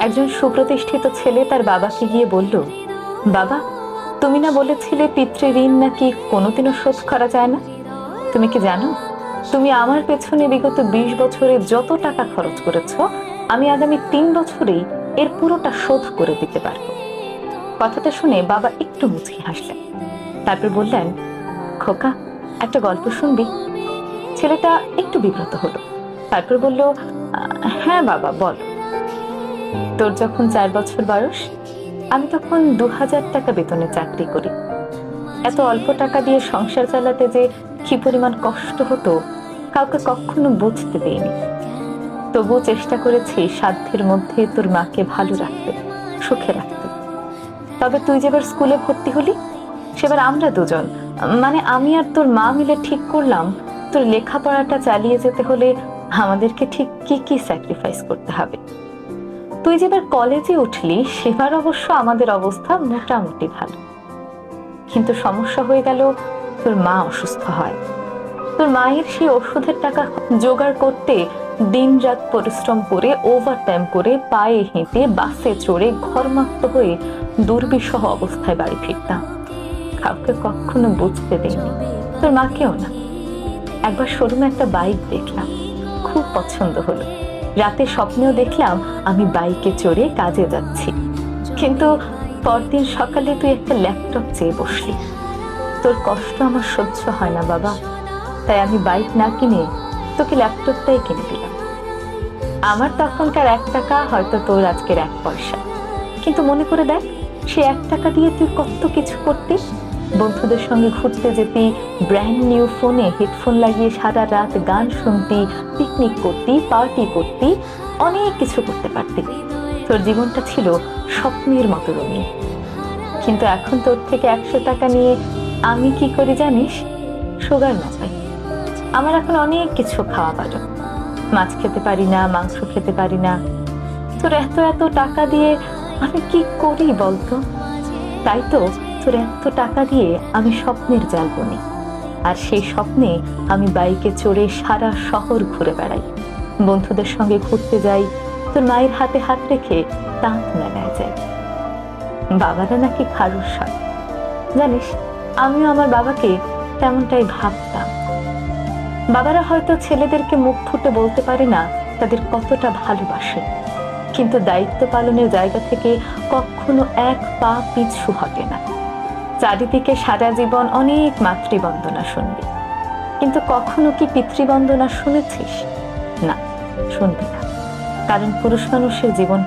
একজন সুপ্রতিষ্ঠিত ছেলে তার বাবাকে গিয়ে বলল, বাবা, তুমি না বলেছিলে পিতৃ ঋণ নাকি কোনোদিনও শোধ করা যায় না? তুমি কি জানো, তুমি আমার পেছনে বিগত বিশ বছরে যত টাকা খরচ করেছ, আমি আগামী তিন বছরেই এর পুরোটা শোধ করে দিতে পারব। কথাটা শুনে বাবা একটু মুচকি হাসলেন। তারপর বললেন, খোকা, একটা গল্প শুনবি? ছেলেটা একটু বিব্রত হলো। তারপর বলল হ্যাঁ বাবা, বল। তোর যখন চার বছর বয়স, আমি তখন দু হাজার টাকা বেতনে চাকরি করি। এত অল্প টাকা দিয়ে সংসার চালাতে যে কি পরিমাণ কষ্ট হতো, কাউকে কখনো বুঝতে দেয়নি তবুও চেষ্টা করেছি সাধ্যের মধ্যে তোর মাকে ভালো রাখতে, সুখে রাখতে। তবে তুই যেবার স্কুলে ভর্তি হলি, সেবার আমরা দুজন মানে আমি আর তোর মা মিলে ঠিক করলাম, তোর লেখাপড়াটা চালিয়ে যেতে হলে আমাদেরকে ঠিক কি কি স্যাক্রিফাইস করতে হবে? তুই যেবার কলেজে উঠলি, সেবার অবশ্য আমাদের অবস্থা মোটামুটি ভালো। কিন্তু সমস্যা হয়ে গেল, তোর মা অসুস্থ হয়। তোর মায়ের সেই ওষুধের টাকা জোগাড় করতে দিন রাত পরিশ্রম করে ওভার টাইম করে পায়ে হেঁটে বাসে চড়ে ঘরমাক্ত হয়ে দুর্বিষহ অবস্থায় বাড়ি ফিরতাম। কাউকে কখনো বুঝতে দেয়নি তোর মাকেও না। একবার শোরুমে একটা বাইক দেখলাম। খুব পছন্দ হলো। রাতে স্বপ্নেও দেখলাম আমি বাইকে চড়ে কাজে যাচ্ছি। কিন্তু পরদিন সকালে তুই একটা ল্যাপটপ চেয়ে বসলি। তোর কষ্ট আমার সহ্য হয় না বাবা। তাই আমি বাইক না কিনে তোকে ল্যাপটপটাই কিনে দিলাম। আমার তখনকার এক টাকা হয়তো তোর আজকের এক পয়সা। কিন্তু মনে করে দেখ, সে এক টাকা দিয়ে তুই কত কিছু করতিস। বন্ধুদের সঙ্গে ঘুরতে যেতি ব্র্যান্ড নিউ ফোনে হেডফোন লাগিয়ে সারা রাত গান শুনতি পিকনিক করতি পার্টি করতি, অনেক কিছু করতে পারতি। তোর জীবনটা ছিল স্বপ্নের মতো রঙিন। কিন্তু এখন তোর থেকে একশো টাকা নিয়ে আমি কি করি জানিস? সুগার না পাই। আমার এখন অনেক কিছু খাওয়া পারো মাছ খেতে পারি না, মাংস খেতে পারি না। তোর এত এত টাকা দিয়ে আমি কি করি বলতো? তাই তো এত টাকা দিয়ে আমি স্বপ্নের জাল বুনি আর সেই স্বপ্নে আমি বাইকে চড়ে সারা শহর ঘুরে বেড়াই। বন্ধুদের সঙ্গে ঘুরতে যাই তোর মায়ের হাতে হাত রেখে তাঁত মেলায় যাই বাবারা নাকি খারুর সয় জানিস, আমিও আমার বাবাকে তেমনটাই ভাবতাম। বাবারা হয়তো ছেলেদেরকে মুখ ফুটে বলতে পারে না তাদের কতটা ভালোবাসে। কিন্তু দায়িত্ব পালনের জায়গা থেকে কখনো এক পা পিছু হটে না। চারিদিকে সারা জীবন অনেক মাতৃবন্দনা শুনবি। কিন্তু কখনো কি পিতৃবন্দনা শুনেছিস? না, শুনবি না। কারণ পুরুষ মানুষের জীবনটা